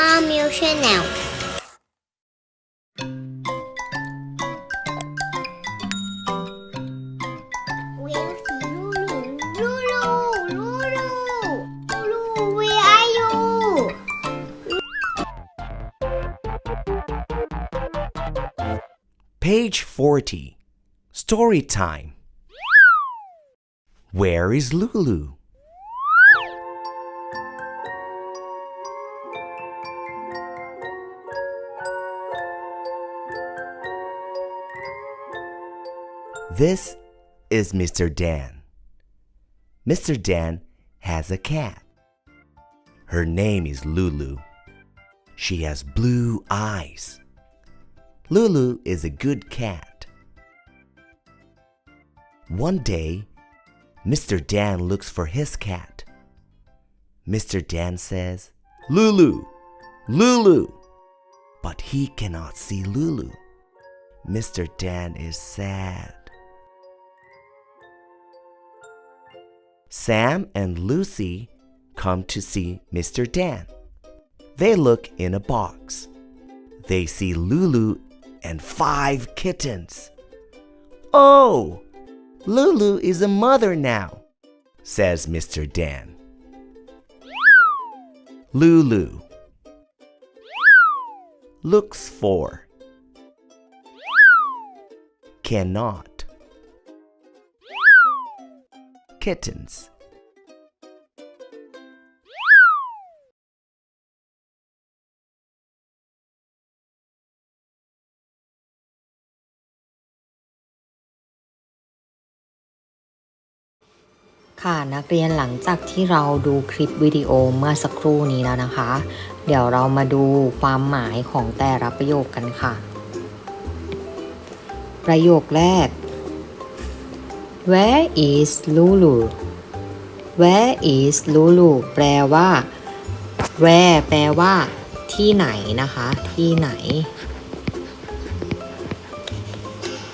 Mom Meal Channel เวลสีลูลูลูลูลูลูลู where are you Page 40. Story time. Where is Lulu? This is Mr. Dan. Mr. Dan has a cat. Her name is Lulu. She has blue eyes. Lulu is a good cat. One day, Mr. Dan looks for his cat. Mr. Dan says, Lulu, Lulu. But he cannot see Lulu. Mr. Dan is sad. Sam and Lucy come to see Mr. Dan. They look in a box. They see Lulu and five kittens. Oh, Lulu is a mother now, says Mr. Dan. Lulu looks for cannot kittens. ค่ะนักเรียนหลังจากที่เราดูคลิปวิดีโอเมื่อสักครู่นี้แล้วนะคะ เดี๋ยวเรามาดูความหมายของแต่ละประโยคกันค่ะ ประโยคแรก Where is Lulu Where is Lulu แปลว่า Where แปลว่า ที่ไหนนะคะ ที่ไหน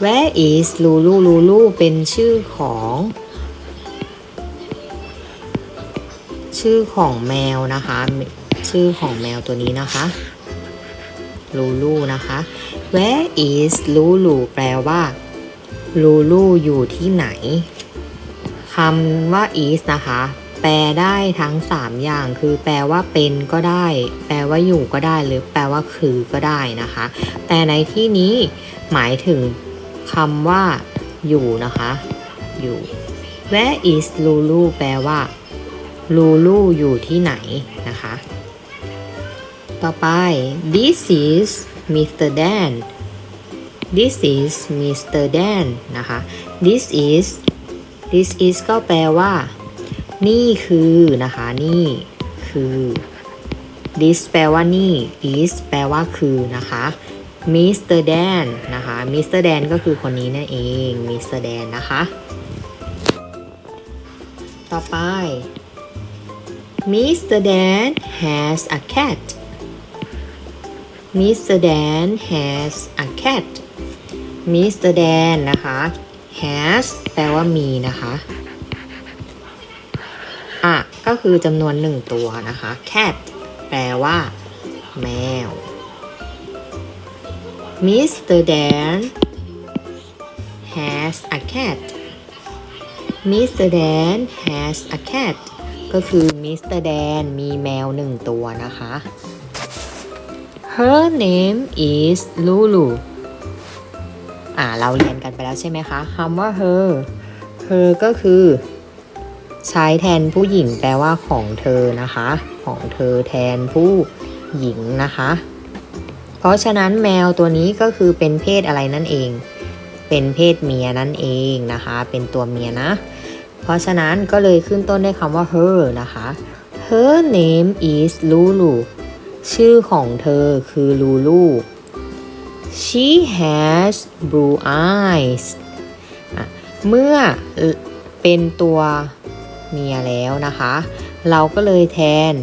Where is Lulu Lulu เป็นชื่อของ ชื่อของแมวนะคะ ชื่อของแมวตัวนี้นะคะลูลูนะคะ Where is Lulu แปลว่า ลูลูอยู่ที่ไหนคำว่า is นะคะ แปลได้ทั้ง 3 อย่าง คือแปลว่าเป็นก็ได้ แปลว่าอยู่ก็ได้ หรือแปลว่าคือก็ได้นะคะ แต่ในที่นี้หมายถึงคำว่า อยู่นะคะ อยู่ Where is Lulu แปลว่าลูลูอยู่ที่ไหนนะคะ ต่อไป this is Mr. Dan this is Mr. Dan นะคะ this is this is ก็แปลว่า นี่คือนะคะ นี่คือ this แปลว่านี่ is แปลว่าคือนะคะ Mr. Dan นะคะ Mr. Dan ก็คือคนนี้นั่นเอง Mr. Dan นะคะ ต่อไป Mr. Dan has a cat. Mr. Dan has a cat. Mr. Dan นนะคะ has แปลว่ามีนะคะอะก็คือจำนวนหนึ่งตัวนะคะ cat แปลว่า แมว Mr. Dan has a cat. Mr. Dan has a cat. ก็คือมิสเตอร์แดนมีแมวหนึ่งตัวนะคะ Her name is Lulu อ่าเราเรียนกันไปแล้วใช่ไหมคะคำว่า her her ก็คือใช้แทนผู้หญิงแปลว่าของเธอนะคะ ของเธอแทนผู้หญิงนะคะ เพราะฉะนั้นแมวตัวนี้ก็คือเป็นเพศอะไรนั่นเอง เป็นเพศเมียนั่นเองนะคะ เป็นตัวเมียนะ เพราะฉะนั้นก็เลยขึ้นต้นด้วยคำว่า her นะคะ her name is Lulu ชื่อของเธอคือ Lulu she has blue eyes เมื่อเป็นตัวเมียแล้วนะคะ เราก็เลยแทน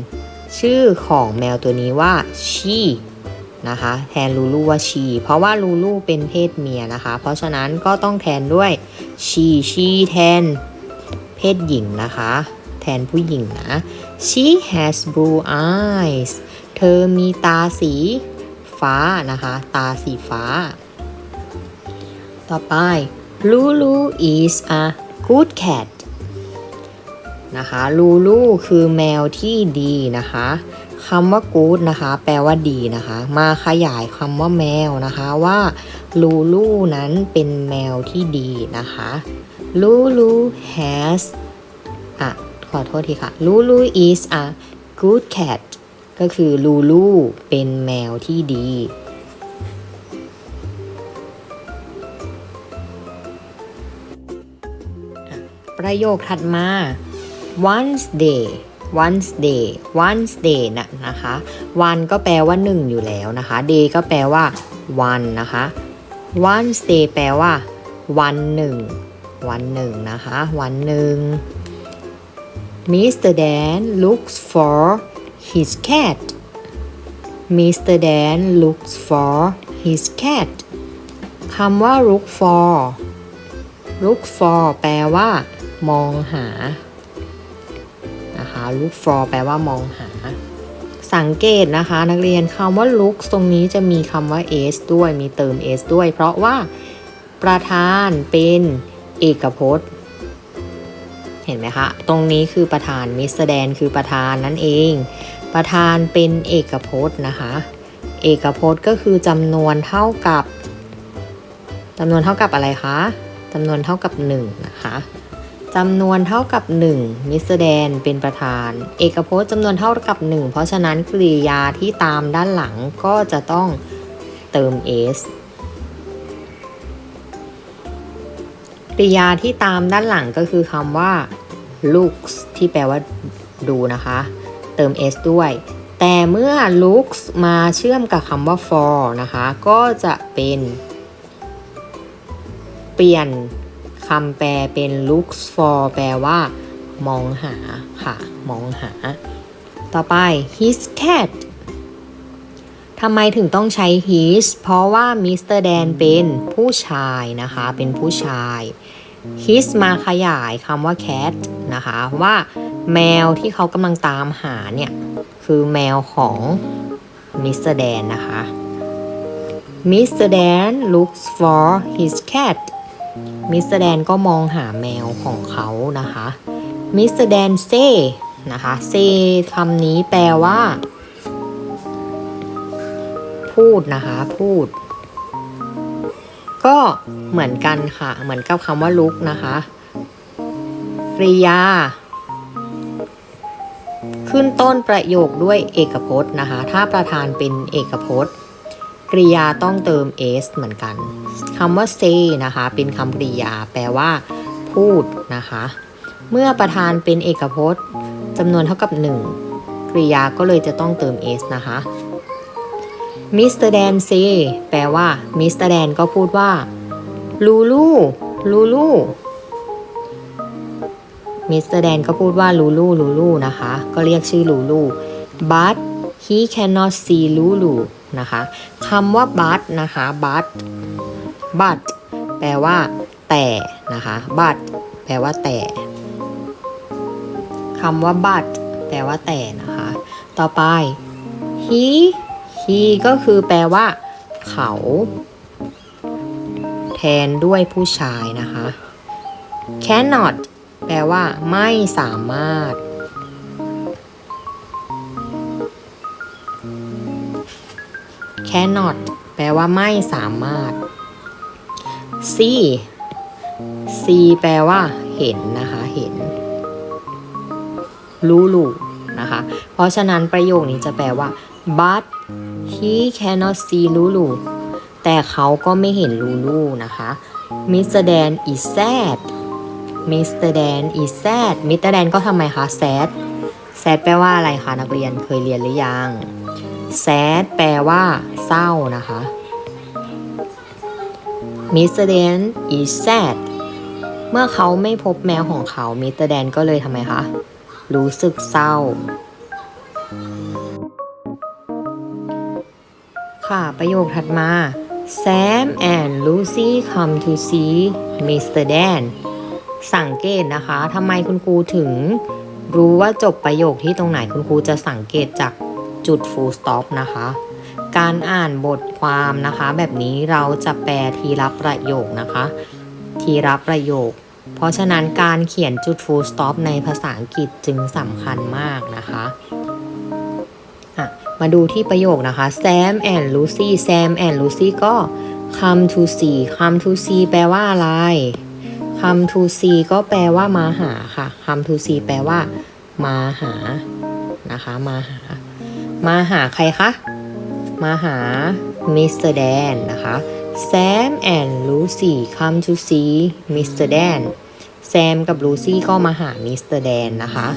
ชื่อของแมวตัวนี้ว่า she นะคะ แทนลูลูว่า she เพราะว่าลูลูเป็นเพศเมียนะคะ เพราะฉะนั้นก็ต้องแทนด้วย she she แทนเพศหญิงนะคะ แทนผู้หญิงนะ she has blue eyes เธอมีตาสี ฟ้านะคะ ตาสีฟ้า ต่อไป Lulu is a good cat นะคะลูลูคือแมวที่ดีนะคะคำว่า good นะคะ แปลว่าดีนะคะ มาขยายคำว่าแมวนะคะว่าลูลูนั้นเป็นแมวที่ดีนะคะลูลู has อะขอโทษทีค่ะลูลู is a good cat ก็คือลูลูเป็นแมวที่ดี ประโยคถัดมา once day once day once day นะนะคะวันก็แปลว่าหนึ่งอยู่แล้วนะคะ day ก็แปลว่า วันนะคะ once day แปลว่า วันหนึ่ง วันหนึ่งนะคะ วันหนึ่ง Mr. Dan looks for his cat Mr. Dan looks for his cat คำว่า look for look for แปลว่า มองหา นะคะ look for แปลว่ามองหา สังเกตนะคะ นักเรียนคำว่า look ตรงนี้จะมีคำว่า s ด้วย มีเติม s ด้วย เพราะว่าประธานเป็นเอกพจน์ เห็นไหมคะ ตรงนี้คือประธานมิสแดนคือประธานนั่นเอง ประธานเป็นเอกพจน์นะคะ เอกพจน์ก็คือจำนวนเท่ากับจำนวนเท่ากับอะไรคะจำนวนเท่ากับ 1 นะคะจำนวนเท่ากับ1มิสแดนเป็นประธาน เอกพจน์จำนวนเท่ากับ 1 เพราะฉะนั้นกริยาที่ตามด้านหลังก็จะต้องเติม s กริยาที่ตามด้านหลังก็คือคำว่า looks ที่แปลว่าดูนะคะ เติม s ด้วย แต่เมื่อ looks มาเชื่อมกับคำว่า for นะคะ ก็จะเป็น เปลี่ยนคำแปลเป็น looks for แปลว่า มองหาค่ะ มองหา ต่อไป his cat ทำไมถึงต้องใช้ his เพราะว่ามิสเตอร์แดนเป็นผู้ชายนะคะ เป็นผู้ชาย his มาขยายคำว่า cat นะคะว่าแมวที่เขากำลังตามหาเนี่ย คือแมวของมิสเตอร์แดนนะคะ Mr. Dan looks for his cat มิสเตอร์แดนก็มองหาแมวของเขานะคะมิสเตอร์แดน say นะคะ say คำนี้แปลว่า พูดนะคะ พูด ก็เหมือนกันค่ะ เหมือนกับคำว่า look นะคะ กริยา ขึ้นต้นประโยคด้วยเอกพจน์นะคะ ถ้าประธานเป็นเอกพจน์ กริยาต้องเติม s เหมือนกันคำว่า say นะคะ เป็นคำกริยา แปลว่า พูดนะคะ เมื่อประธานเป็นเอกพจน์จำนวนเท่ากับ 1กริยาก็เลยจะต้องเติม s นะคะ มิสเตอร์แดน say แปลว่ามิสเตอร์แดนก็พูดว่าลูลูลูลูมิสเตอร์แดนก็พูดว่าลูลูลูลูนะคะ ก็เรียกชื่อลูลู but he cannot see Lulu นะคะคำว่า but นะคะ but but แปลว่า แต่นะคะ but แปลว่าแต่คำว่า but แปลว่าแต่นะคะ ต่อไป he he ก็คือแปลว่า เขา แทนด้วยผู้ชายนะคะ cannot แปลว่า ไม่สามารถ cannot แปลว่า ไม่สามารถ see see แปลว่า เห็นนะคะ เห็น รู้ลู นะคะ เพราะฉะนั้นประโยคนี้จะแปลว่า but he cannot see Lulu แต่เขาก็ไม่เห็นลูลูนะคะ Mr. Dan is sad Mr. Dan is sad Mr. Dan ก็ทำไมคะ sad sad แปลว่าอะไรคะนักเรียนเคยเรียนหรือยัง sad แปลว่าเศร้านะคะ Mr. Dan is sad เมื่อเขาไม่พบแมวของเขา Mr. Dan ก็เลยทำไมคะ รู้สึกเศร้า ค่ะประโยคถัดมา Sam and Lucy come to see Mr. Dan สังเกตนะคะทำไมคุณครูถึง รู้ว่าจบประโยคที่ตรงไหนคุณครูจะสังเกตจากจุด full stop นะคะ การอ่านบทความนะคะ แบบนี้เราจะแปลทีละประโยคนะคะ ทีละประโยค เพราะฉะนั้นการเขียนจุด full stop ในภาษาอังกฤษจึงสำคัญมากนะคะมาดูที่ประโยคนะคะ Sam and Lucy Sam and Lucy ก็ come to see come to see แปลว่าอะไร come to see ก็แปลว่ามาหาค่ะ come to see แปลว่า มาหานะคะ มาหา มาหาใครคะ มาหา Mr. Dan นะคะ Sam and Lucy come to see Mr. Dan แซมกับลูซี่ก็มาหา Mr. Dan นะคะ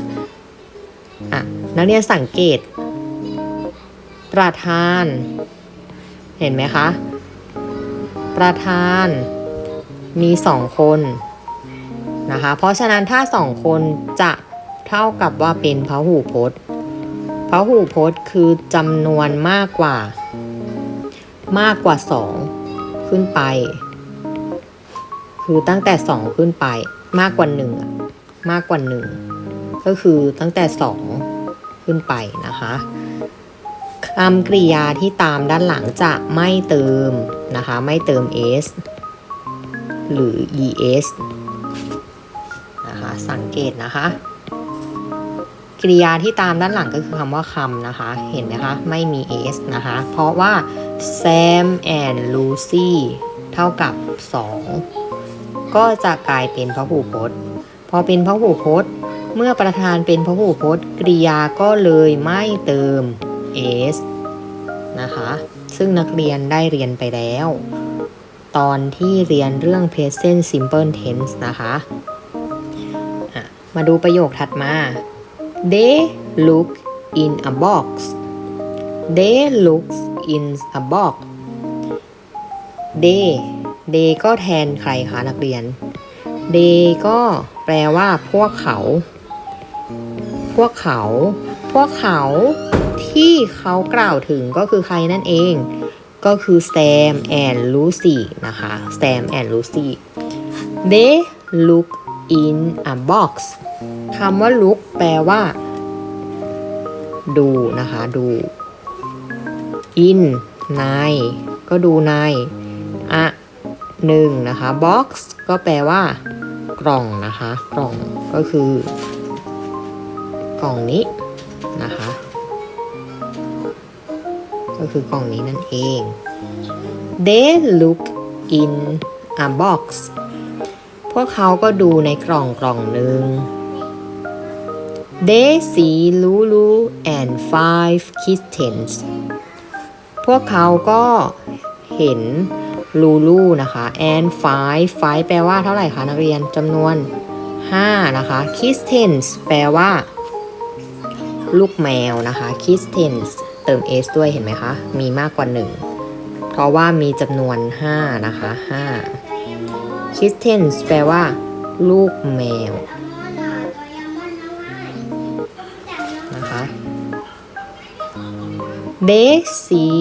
อะนักเรียนสังเกต ประธาน เห็นไหมคะ ประธานมีสองคนนะคะ เพราะฉะนั้นถ้าสองคนจะเท่ากับว่าเป็นพหูพจน์พหูพจน์คือจำนวนมากกว่า มากกว่าสองขึ้นไป คือตั้งแต่สองขึ้นไป มากกว่าหนึ่งมากกว่าหนึ่งก็คือตั้งแต่สองขึ้นไปนะคะคำกริยาที่ตามด้านหลังจะไม่เติมนะคะ ไม่เติม s หรือ es นะคะสังเกตนะคะกริยาที่ตามด้านหลังก็คือคำว่าคำนะคะ เห็นไหมคะ ไม่มี s นะคะ เพราะว่า Sam and Lucy เท่ากับ 2 ก็จะกลายเป็นพหูพจน์ พอเป็นพหูพจน์ เมื่อประธานเป็นพหูพจน์ กริยาก็เลยไม่เติม s นะคะ ซึ่งนักเรียนได้เรียนไปแล้ว ตอนที่เรียนเรื่อง present simple tense นะคะะมาดูประโยคถัดมา they look in a box they looks in a box they they ก็แทนใครคะนักเรียน they ก็แปลว่าพวกเขา พวกเขา พวกเขาที่เขากล่าวถึงก็คือใครนั่นเอง ก็คือ Sam and Lucy นะคะ Sam and Lucy they look in a box คำว่า look แปลว่า ดูนะคะ ดู in ในก็ดูในอะ หนึ่งนะคะ box ก็แปลว่า กล่องนะคะ กล่องก็คือ กล่องนี้นะคะ ก็คือกล่องนี้นั่นเอง they look in a box พวกเขาก็ดูในกล่องกล่องหนึ่ง they see Lulu and five kittens พวกเขาก็เห็น ลูลูนะคะ and five five แปลว่าเท่าไหร่คะนักเรียนจำนวน 5 นะคะ kittens แปลว่า ลูกแมวนะคะ kittens เติม s ด้วยเห็นไหมคะ มีมากกว่า 1 เพราะว่ามีจำนวน 5 นะคะ 5 kittens แปลว่า ลูกแมวนะคะ they see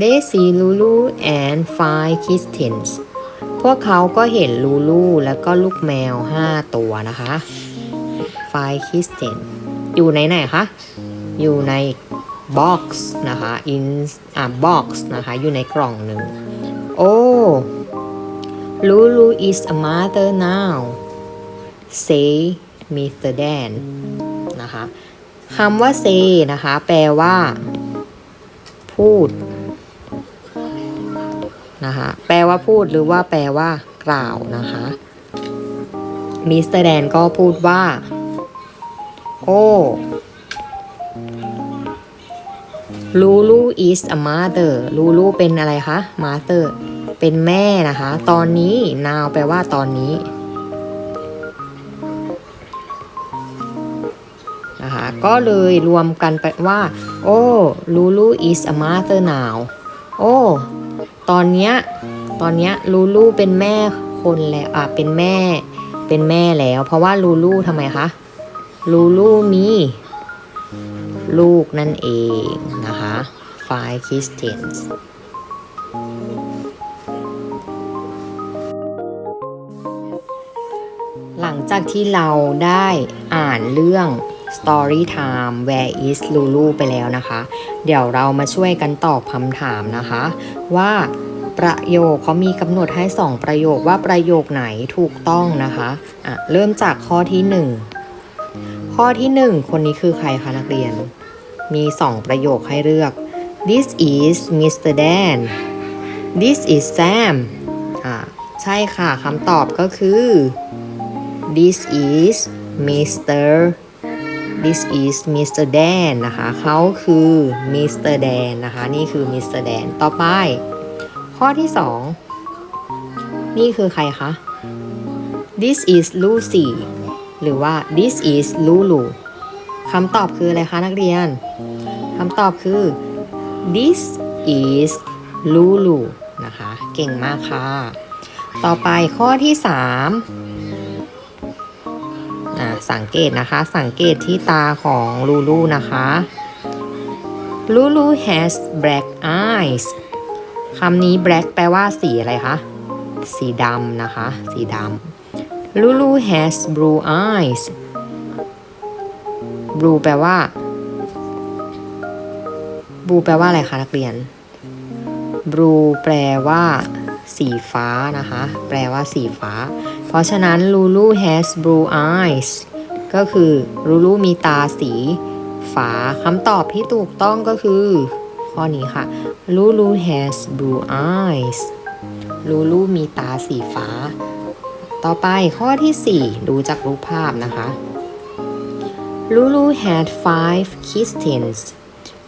they see Lulu and five kittens พวกเขาก็เห็นลูลูแล้วก็ลูกแมว 5 ตัวนะคะ five kittens อยู่ในไหนคะ อยู่ใน box นะคะ in a box นะคะ อยู่ในกล่องหนึ่ง oh Lulu is a mother now say Mr. Dan นะคะคำว่า say นะคะ แปลว่า พูด นะคะแปลว่าพูดหรือว่าแปลว่ากล่าวนะคะมิสเตอร์แดนก็พูดว่า โอ้ลูลู is a mother ลูลูเป็นอะไรคะ mother เป็นแม่นะคะ ตอนนี้ now แปลว่าตอนนี้นะคะก็เลยรวมกันไปว่า โอ้ลูลู is a mother now โอ้ ตอนเนี้ย ตอนเนี้ยลูลูเป็นแม่คนแล้วอะเป็นแม่ เป็นแม่แล้ว เพราะว่าลูลูทำไมคะ ลูลูมีลูกนั่นเองนะคะ five Christians หลังจากที่เราได้อ่านเรื่อง Story Time Where is Lulu ไปแล้วนะคะ เดี๋ยวเรามาช่วยกันตอบคำถามนะคะ ว่าประโยคเขามีกำหนดให้ 2 ประโยคว่าประโยคไหนถูกต้องนะคะอะเริ่มจากข้อที่ 1 ข้อที่ 1 คนนี้คือใครคะนักเรียน มี 2 ประโยคให้เลือก This is Mr. Dan This is Sam อ่าใช่ค่ะคำตอบก็คือ This is Mr. This is Mr. Dan นะคะเขาคือ Mr. Dan นะคะ นี่คือ Mr. Dan ต่อไป ข้อที่2นี่คือใครคะ This is Lucy หรือว่า This is Lulu คำตอบคืออะไรคะนักเรียนคำตอบคือ This is Lulu นะคะ เก่งมากค่ะ ต่อไปข้อที่3อะ สังเกตนะคะ สังเกตที่ตาของลูลูนะคะ Lulu has black eyes คำนี้ black แปลว่าสีอะไรคะ สีดำนะคะ สีดำ Lulu has blue eyes blue แปลว่า blue แปลว่าอะไรคะนักเรียน blue แปลว่า สีฟ้านะคะ แปลว่าสีฟ้า เพราะฉะนั้น Lulu has blue eyes ก็คือลูลูมีตาสีฟ้าคำตอบที่ถูกต้องก็คือ ข้อนี้ค่ะ Lulu has blue eyes ลูลูมีตาสีฟ้า ต่อไปข้อที่ 4 ดูจากรูปภาพนะคะลูลู had five kittens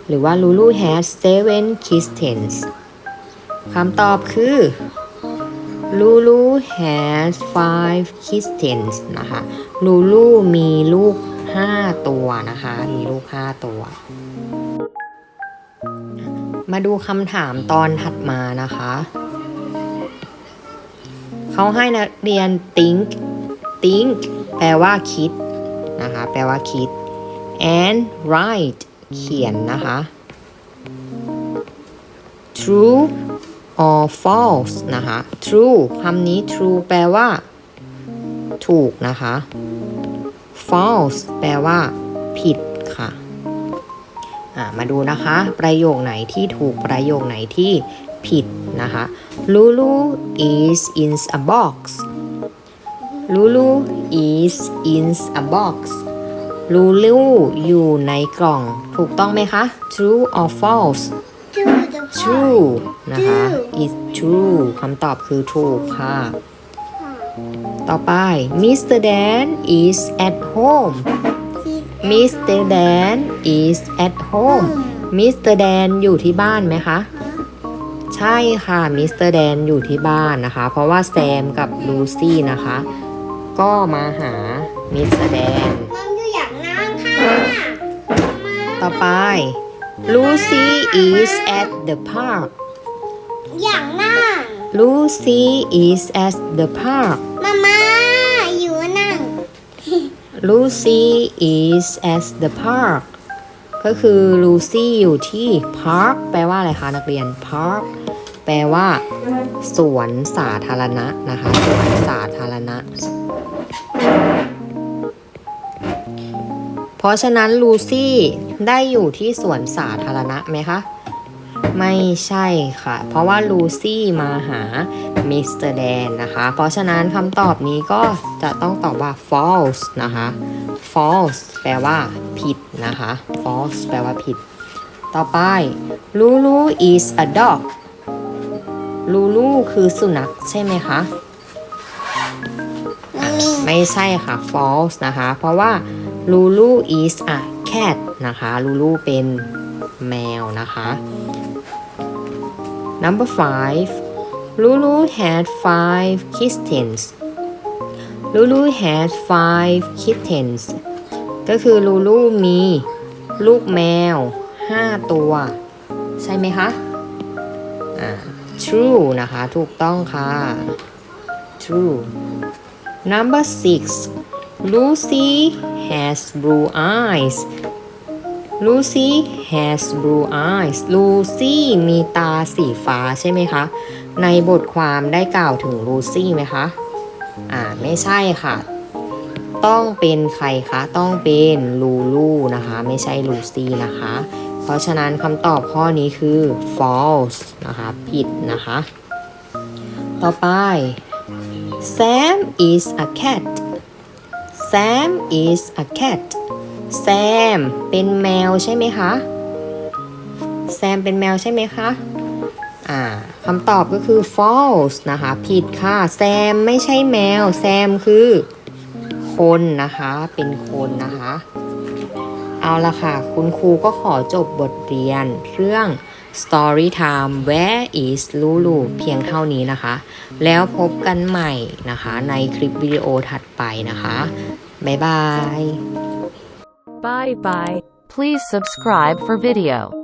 หรือว่า Lulu had seven kittens คำตอบคือลูลู has five kittens นะคะ Lulu มีลูก5ตัวนะคะ มีลูก5ตัว มาดูคำถามตอนถัดมานะคะ เขาให้นักเรียน think think แปลว่าคิดนะคะ แปลว่าคิด and write เขียนนะคะ true or false นะคะ true คำนี้ true แปลว่า ถูกนะคะ false แปลว่า ผิดค่ะมาดูนะคะ ประโยคไหนที่ถูกประโยคไหนที่ผิดนะคะ Lulu is in a box Lulu is in a box Lulu อยู่ในกล่อง ถูกต้องไหมคะ True or false True นะคะ is true คำตอบคือถูกค่ะ ต่อไป Mr. Dan is at home Mr. Dan is at home Mr. Dan อยู่ที่บ้านไหมคะ ใช่ค่ะ Mr. Dan อยู่ที่บ้านนะคะ เพราะว่าแซมกับลูซี่นะคะ ก็มาหา Mr. Dan มัมอยู่อยากนั่งค่ะต่อไป Lucy is at the park อยากนั่ง Lucy is at the park มาม่าอยู่นั่ง Lucy is at the park ก็คือ Lucy อยู่ที่ park แปลว่าอะไรคะนักเรียน park แปลว่า สวนสาธารณะนะคะสวนสาธารณะ เพราะฉะนั้น Lucy ได้อยู่ที่สวนสาธารณะไหมคะ ไม่ใช่ค่ะ เพราะว่าลูซี่มาหา มิสเตอร์แดนนะคะ เพราะฉะนั้นคำตอบนี้ก็จะต้องตอบว่า false นะคะ false แปลว่า ผิดนะคะ false แปลว่าผิด ต่อไป Lulu is a dog Lulu คือสุนัขใช่ไหมคะมันมีไม่ใช่ค่ะ false นะคะ เพราะว่า Lulu is a cat นะคะ Lulu เป็นแมวนะคะ number five Lulu had five kittens Lulu had five kittens ก็คือ Lulu มีลูกแมว 5 ตัว ใช่ไหมคะอ่า true นะคะ ถูกต้องค่ะ true Number six, Lucy has blue eyes. Lucy has blue eyes. Lucy มีตาสีฟ้าใช่ไหมคะ ในบทความได้กล่าวถึง Lucy ไหมคะ อ่า ไม่ใช่ค่ะ ต้องเป็นใครคะ ต้องเป็นลูลูนะคะ ไม่ใช่ลูซี่นะคะ เพราะฉะนั้นคำตอบข้อนี้คือ false นะคะ ผิดนะคะ ต่อไป Sam is a cat Sam is a cat Sam เป็นแมวใช่ไหมคะ Sam เป็นแมวใช่ไหมคะ อ่าคำตอบก็คือ false นะคะ ผิดค่ะ แซมไม่ใช่แมว แซมคือ คนนะคะ เป็นคนนะคะ เอาละค่ะ คุณครูก็ขอจบบทเรียน เรื่อง Story Time Where is Lulu เพียงเท่านี้นะคะ แล้วพบกันใหม่นะคะ ในคลิปวิดีโอถัดไปนะคะ บ๊ายบาย Bye bye. Please subscribe for video.